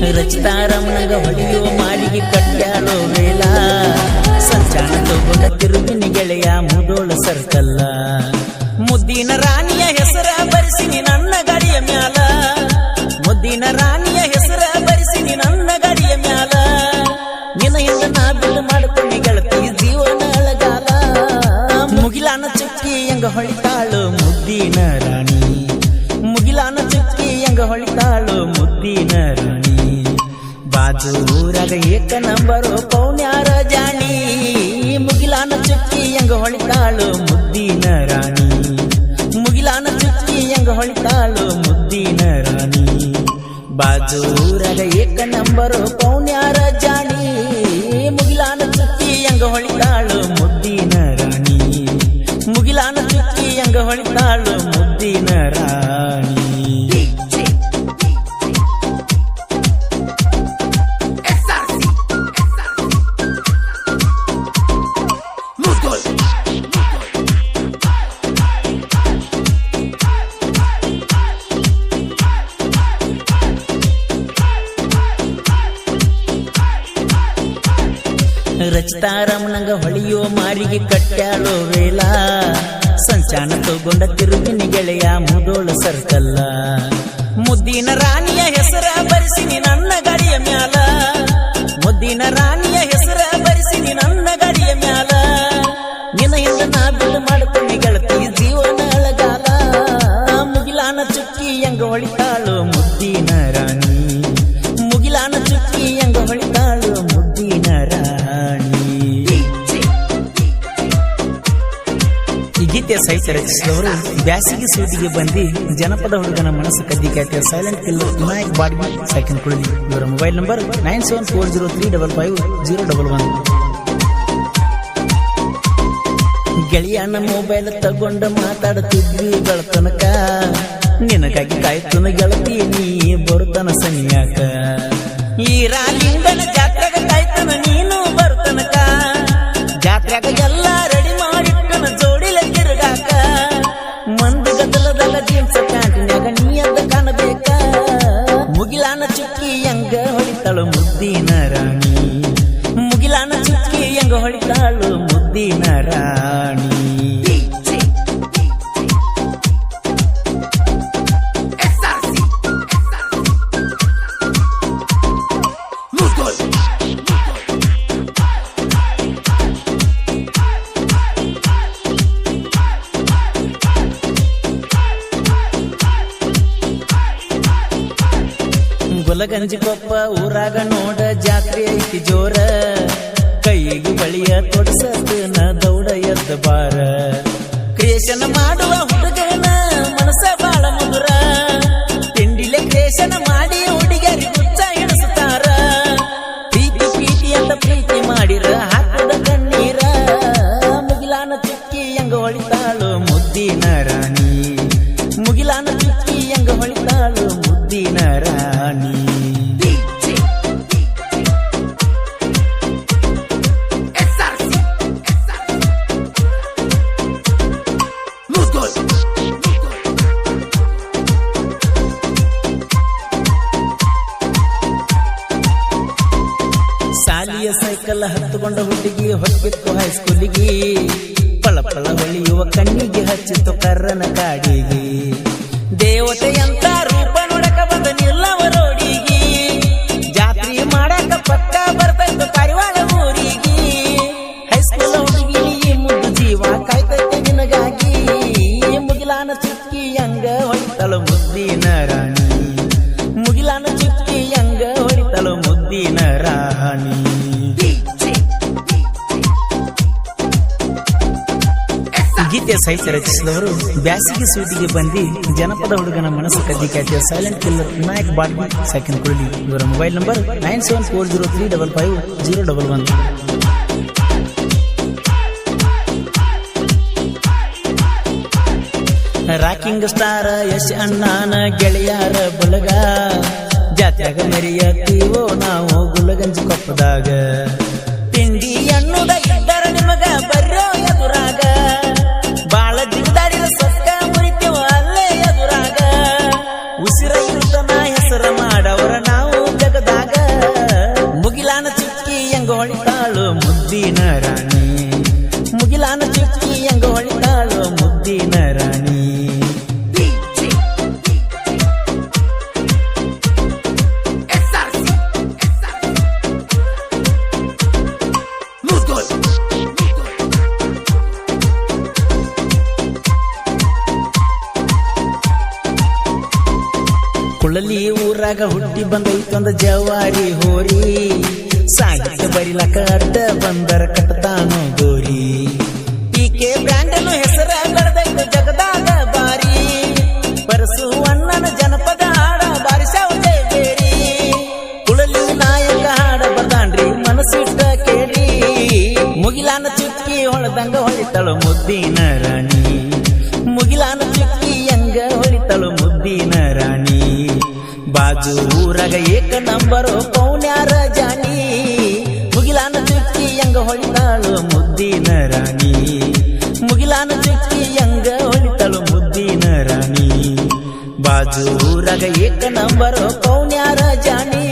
ರಚಿತಾರಮ್ಮನಗ ಹೊಡೆಯುವ ಮಾಡಿಗೆ ಕಟ್ಟಾಳೋ ವೇಳ ಸಂಚಾನ ತಗೊಂಡ ತಿರುಗಿನ ಗೆಳೆಯ ಮುದೋಳ ಸರ್ಕಲ್ಲ. ಮುದ್ದಿನ ರಾಣಿಯ ಹೆಸರ ಬರೆಸಿನಿ ನನ್ನ ಗಾಡಿಯ ಮ್ಯಾಲ. ಮುದ್ದಿನ ರಾಣಿಯ ಹೆಸರ ಬರೆಸಿನಿ ನನ್ನ ಗಾಡಿಯ ಮ್ಯಾಲ. ನಿನ್ನ ನಾ ಬಿಲ್ ಮಾಡ್ಕೊಂಡು ಗೆಳತಿ ಜೀವನ ಅಳಗಾಲ. ಮುಗಿಲಾನ ಚಕ್ಕಿ ಹೆಂಗ ಹೊಳಿತಾಳು ಮುದ್ದಿನ ರಾಣಿ. ಮುಗಿಲಾನ ಚುಕ್ಕಿ ಎಂಗ ಹೊಳಿತಾಳು? ಮುದ್ದಿನ ರುಣಿ. ಬಾಜು ಊರಾಗ ಏಕ ನಂಬರು ಪೌನ್ಯಾರ ಜಾಣಿ? ಮುಗಿಲಾನ ಚುಕ್ಕಿ ಎಂಗ ಹೊಳಿತಾಳು? ಮುದ್ದಿನ ರಾಣಿ. ಮುಗಿಲಾನ ಚುಕ್ಕಿ ಎಂಗ ಹೊಳಿತಾಳು? ಮುದ್ದಿನ ರಾಣಿ. ಬಾಜು ಊರಾಗ ಏಕ ನಂಬರು ಪೌನ್ಯಾರ ಜಾಣಿ? ರಚಿತಾರಮ್ಮನಂಗ ಹೊಳಿಯೋ ಮಾರಿಗೆ ಕಟ್ಟ್ಯಾಳೋ ವೇಳ ಸಂಚಾನ ತಗೊಂಡ ತಿರುಗಿನ ಗೆಳೆಯ ಮುದೋಳ ಸರ್ಕಲ್ಲ. ಮುದ್ದಿನ ರಾಣಿಯ ಹೆಸರ ಬರಿಸಿನಿ ನನ್ನ ಗಾಡಿಯ ಮ್ಯಾಲ. ಮುದ್ದಿನ ರಾಣಿಯ ಹೆಸರ ಬರಿಸಿನಿ ನನ್ನ ಗಾಡಿಯ ಮ್ಯಾಲ. ನಿನ್ನ ನಾ ಬಿಲ್ ಮಾಡ್ತೀನಿ ಗೆಳತಿ ಜೀವನ ಅಳಗಾಲ. ಮುಗಿಲಾನ ಚುಕ್ಕಿ ಹೆಂಗ ಹೊಳಿತಾಳು ಮುದ್ದಿನ ರಾಣಿ ಸಾಹಿತ್ಯ ರಚಿಸಿದವರು ಬ್ಯಾಸಿಗೆ ಸೂಟಿಗೆ ಬಂದು ಜನಪದ ಹುಡುಗನ ಮನಸ್ಸು ಕದ್ದಿ ಖ್ಯಾತಿಯ ಸೈಲೆಂಟ್ ಕಿಲ್ಲರ್ ವಿನಾಯಕ್ ಬಾಡ್ಗಿ ಸೆಕೆಂಡ್ ಕುಳಿ ಇವರ mobile number nine seven four zero three double five zero double one ಗೆಳೆಯನ ಮೊಬೈಲ್ ತಗೊಂಡ ಮಾತಾಡುತ್ತಿದ್ವಿ ಗಳತನಕ. ನಿನಗಾಗಿ ಕಾಯ್ತನ ಗೆಳತಿ ನೀ ಬರುತ್ತನ ಸನಿಯಾಕ. ಈ ರಾಲಿಂಗನ ಜಾತ್ರೆಗ ಕಾಯ್ತನ ನೀನು ಬರುತ್ತನಕ ಜಾತ್ರೆಗ ಎಲ್ಲ ರೆಡಿ ಮಾಡಿಟ್ಟನ ಮಂದಿ ಗದ್ದಲದಲ್ಲ ಜೀನ್ಸ್ ಪ್ಯಾಂಟ್ನ್ಯಾಗ ನೀ ಅದ ಕಾಣಬೇಕ? ಮುಗಿಲಾನ ಚುಕ್ಕಿ ಹೆಂಗ ಹೊಡಿತಾಳು ಮುದ್ದಿನ ರಾಣಿ? ಮುಗಿಲಾನ ಚುಕ್ಕಿ ಎಂಗ ಹೊಡಿತಾಳು ಮುದ್ದಿನ ರಾಣಿ? ಗುಲಗಂಜಿ ಕೊಪ್ಪ ಊರಾಗ ನೋಡ ಜಾತ್ರೆ ಐತಿ ಜೋರ. ಕೈಗೆ ಬಳಿಯ ತೊಡಸನ ದೌಡ ಎದ್ದ ಬಾರ ಕ್ರಿಯೇಷನ್ ಮಾಡುವ ಹುಡುಗನ ಮನಸ ಬಾಳ ಮಧುರ ತಿಂಡಿಲೆ ಕ್ರಿಯೇಷನ್ ಮಾಡಿ ಹುಡುಗರಿ ಗುಚ್ಚ ಹಿಡಿಸುತ್ತಾರ ಪ್ರೀತಿ ಪ್ರೀತಿ ಅಂತ ಪ್ರೀತಿ ಮಾಡಿರ, ಹಾಕದ ಕಣ್ಣೀರ. ಮುಗಿಲಾನ ಚುಕ್ಕಿ ಹೆಂಗ ಹೊಳಿತಾಳು ಮುದ್ದಿನ ರಾಣಿ. ಮುಗಿಲಾನ ಚುಕ್ಕಿ ಹೆಂಗ ಹೊಳಿತಾಳು ಮುದ್ದಿನ ರಾಣಿ. ಸೈಕಲ್ ಹತ್ತುಕೊಂಡ ಹುಡುಗಿ ಹೊರಬಿತ್ತು ಹೈಸ್ಕೂಲಿಗೆ ಪಳ ಪಳ ಹೊಳಿಯುವ ಕಣ್ಣಿಗೆ ಹಚ್ಚಿತ್ತು ಕರ್ರನ ಕಾಡಿಗೆ. ದೇವತೆಯಂತ ರೂಪ ನೋಡಕ ಬಂದ ನಿಲ್ಲವರೋಡಿಗೆ ಜಾತ್ರೆ ಮಾಡಕ ಪಕ್ಕ ಬರ್ತೈತು ಕರಿವಾಳ ಊರಿಗೆ. ಹೈಸ್ಕೂಲ್ ಹುಡುಗಿ ಮುದ್ದು ಜೀವ ಕಾಯ್ತೈತೆ ನಿನಗಾಗಿ. ಮುಗಿಲಾನ ಚುಕ್ಕಿ ಹಂಗ ಹೊಡಿತಲು ಮುದ್ದಿನ ರಾಣಿ ಮುಗಿಲಾನ ಚುಕ್ಕಿ ಹಂಗ ಹೊಡಿತಲು ಮುದ್ದಿನ ರಾಣಿ ಗೀತೆಯ ಸಾಹಿತ್ಯ ರಚಿಸಿದವರು ಬ್ಯಾಸಿಗೆ ಸೂಟಿಗೆ ಬಂದು ಜನಪದ ಹುಡುಗನ ಮನಸ್ಸು ಕದ್ದಿ ಖ್ಯಾತಿಯ ಸೈಲೆಂಟ್ ಕಿಲ್ಲರ್ ವಿನಾಯಕ್ ಬಾಡ್ಗಿ ಸೆಕೆಂಡ್ ಕುಳಿಲಿ ಇವರ mobile number nine seven four zero three double five zero double one rocking star Yash ಅಣ್ಣನ ಗೆಳೆಯರ ಬಲಗ ಜಾತ್ಯಾಗ ಮರಿಯತ್ತೀವೋ ನಾವು ಗುಲಗಂಜಿ ಕೊಪ್ಪದಾಗ. ಮುದ್ದಿನ ರಾಣಿ. ಮುಗಿಲಾನ ಚುಕ್ಕಿ ಹೆಂಗ ಹೊಳಿತಾಳು ಮುದ್ದಿನ ರಾಣಿ. ಕುಳಲಿ ಊರಾಗ ಹುಟ್ಟಿ ಬಂದೈತೊಂದ ಜವಾರಿ ಹೋರಿ. ಸಾಹಿತ್ಯ ಬರಿಲಕ ಅಡ್ಡ ಬಂದರ ಕಟ್ತಾನು ಗೋರಿ. ಟಿಕೆ ಬ್ರ್ಯಾಂಡನು ಹೆಸರ ಬೆಳೆದೈತ ಜಗದಾಗ ಬಾರಿ. ಬರಸು ಅಣ್ಣನ ಜನಪದ ಹಾಡ ಬಾರಿಸವತೆ ಬೇರಿ ಕುಳಲಿ ನಾಯಕ ಹಾಡ ಬರ್ದಾನ್ರಿ ಮನಸ್ಸಿಟ್ಟ ಕೇಳಿ ಮುಗಿಲಾನ ಚುಕ್ಕಿ ಹೊಳದಂಗ ಹೊಳಿತಳು ಮುದ್ದಿನ ರಾಣಿ. ಮುಗಿಲಾನ ಚುಕ್ಕಿ ಹೆಂಗ ಹೊಳಿತಳು ಮುದ್ದಿನ ರಾಣಿ. ಬಾಜು ಊರಾಗ ಏಕ ನಂಬರು ಪೌನ್ಯಾರ ಜಾನಿ ಹೆಂಗ ಹೊಳಿತಾಳು ಮುದ್ದಿನ ರಾಣಿ. ಮುಗಿಲಾನ ಚುಕ್ಕಿ ಹೆಂಗ ಹೊಳಿತಾಳು ಮುದ್ದಿನ ರಾಣಿ. ಬಾಜು ಊರಾಗ ಏಕ ನಂಬರ್ ಪೌನ್ಯಾರ ಜಾನಿ